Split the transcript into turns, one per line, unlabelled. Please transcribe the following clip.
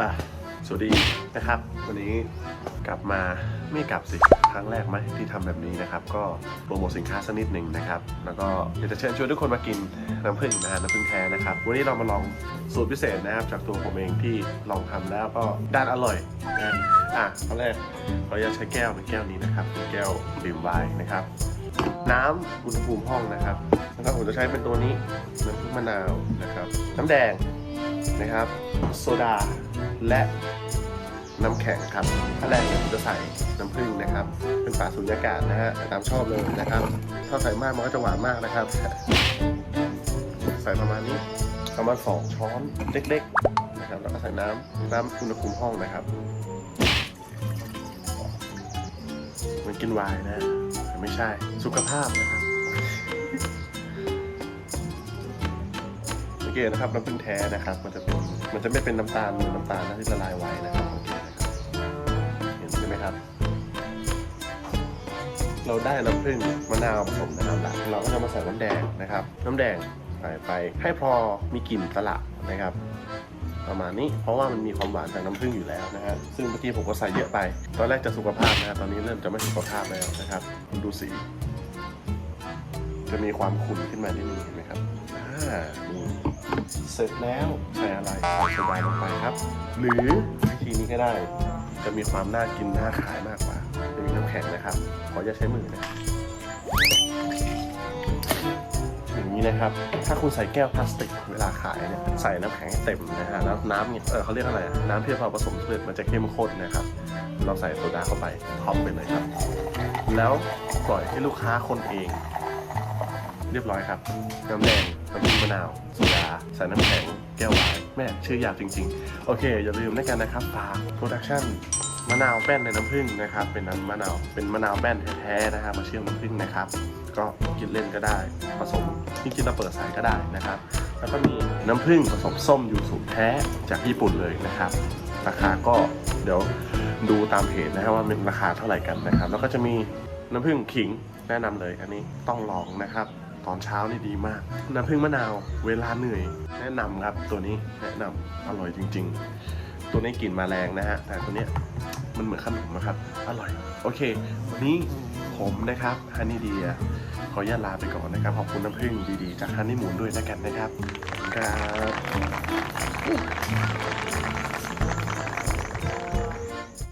อะสวัสดีนะครับ วันนี้กลับมาไม่กลับสิครั้งแรกไหมที่ทำแบบนี้นะครับ ก็โปรโมทสินค้าสักนิดหนึ่งนะครับ แล้วก็อยากจะเชิญชวนทุกคนมากินน้ำผึ้งนะฮะน้ำผึ้งแท้นะครับ วันนี้เรามาลองสูตรพิเศษนะครับ จากตัวผมเองที่ลองทำแล้วก็ด้านอร่อยนะอะตอนแรกเราจะใช้แก้วเป็นแก้วนี้นะครับเป็นแก้วดื่มไวน์นะครับ น้ำอุณหภูมิห้องนะครับแล้วก็ผมจะใช้เป็นตัวนี้น้ำผึ้งมะนาวนะครับ น้ำแดงนะครับ โซดา และน้ำแข็งครับขั้นแรกเนี่ยผมจะใส่น้ำผึ้งนะครับ เป็นฝาสุญญากาศนะฮะตามชอบเลยนะครับ ถ้าใส่มากมันก็จะหวานมากนะครับ ใส่ประมาณนี้ประมาณสองช้อนเล็กๆนะครับ แล้วก็ใส่น้ำน้ำอุณหภูมิห้องนะครับเหมันกินไวน์นะแต่ไม่ใช่สุขภาพนะครับ เกตนะครับน้ำผึ้งแท้นะครับ มันจะเป็นมันจะไม่เป็นน้ำตาลเหมือนน้ำตาลนะที่ละลายไว้นะครับสังเกตนะครับเห็นใช่ไหมครับ เราได้น้ำผึ้งมะนาวผสมน้ำหลักเราก็จะมาใส่น้ำแดงนะครับ น้ำแดงใส่ไปให้พอมีกลิ่นสละนะครับ ประมาณนี้เพราะว่ามันมีความหวานจากน้ำผึ้งอยู่แล้วนะฮะซึ่งเมื่อกี้ผมก็ใส่เยอะไป ตอนแรกจะสุขภาพนะฮะตอนนี้เริ่มจะไม่สุขภาพแล้วนะครับดูสี จะมีความขุ่นขึ้นมานิดนึงเห็นไหมครับอ่านี่เสร็จแล้วใส่อะไรใส่โซดาลงไปครับ หรือวิธีนี้ก็ได้ จะมีความน่ากินน่าขายมากกว่าจะมีน้ำแข็งนะครับ ขออย่าใช้มือนะอย่างนี้นะครับ ถ้าคุณใส่แก้วพลาสติกเวลาขายเนี่ยใส่น้ำแข็งให้เต็มนะฮะแล้วน้ำเนี่ยเออเขาเรียกอะไรน้ำที่เราผสมเสร็จมันจะเข้มข้นนะครับ เราใส่โซดาเข้าไปท็อปไปเลยครับ แล้วปล่อยให้ลูกค้าคนเอง เรียบร้อยครับน้ำแดงน้ำผึ้งมะนาวโซดาใส่น้ำแข็งแก้วไวน์แม่ชื่อยาวจริง ๆ โอเค อย่าลืมนะกันนะครับฝากโปรดักชั่นมะนาวแป้นในน้ำผึ้งนะครับ เป็นน้ำมะนาวเป็นมะนาวแป้นแท้ๆนะครับมาเชื่อมน้ำผึ้งนะครับ ก็กินเล่นก็ได้ ผสมที่กินเราเปิดใส่ก็ได้นะครับ แล้วก็มีน้ำผึ้งผสมส้มยูสุแท้จากญี่ปุ่นเลยนะครับ ราคาก็เดี๋ยวดูตามเพจนะครับว่าเป็นราคาเท่าไหร่กันนะครับ แล้วก็จะมีน้ำผึ้งขิงแนะนำเลยอันนี้ต้องลองนะครับ ตอนเช้านี่ดีมาก น้ำผึ้งมะนาวเวลาเหนื่อย แนะนำครับตัวนี้แนะนำอร่อยจริง ๆ ตัวนี้กลิ่นมาแรงนะฮะ แต่ตัวเนี้ยมันเหมือนขนมนะครับ อร่อย โอเค วันนี้ผมนะครับฮันนี่เดียขออนุญาตลาไปก่อนนะครับ ขอบคุณน้ำผึ้งดีๆ จากฮันนี่หมูนด้วยแล้วกันนะครับครับ